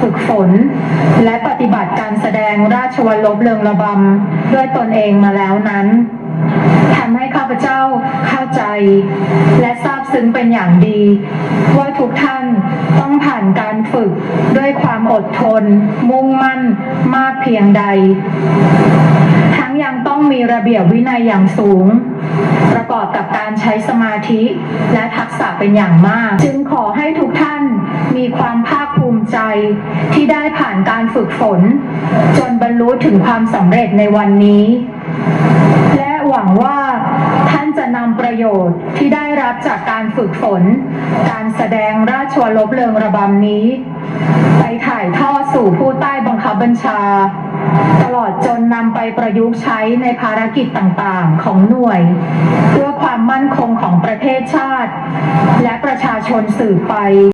ฝึกฝน และปฏิบัติการแสดงราชวัลลบเรืองระบำด้วยตนเองมาแล้วนั้นทำให้ข้าพเจ้าเข้าใจ และทราบซึ้งเป็นอย่างดี ว่าทุกท่านต้องผ่านการฝึกด้วยความอดทน มุ่งมั่นมากเพียงใด ทั้งยังต้องมีระเบียบวินัยอย่างสูง ประกอบกับการใช้สมาธิและทักษะเป็นอย่างมาก จึงขอให้ทุกท่าน ใจที่ได้ผ่านการฝึกฝน จนบรรลุถึงความสำเร็จในวันนี้ และหวังว่าท่านจะนำประโยชน์ที่ได้รับจากการฝึกฝน การแสดงราชวรบเริงระบำนี้ ไปถ่ายทอดสู่ผู้ใต้บังคับบัญชา ตลอดจนนำไปประยุกต์ใช้ในภารกิจต่างๆของหน่วย เพื่อความมั่นคงของประเทศชาติ และประชาชนสืบไป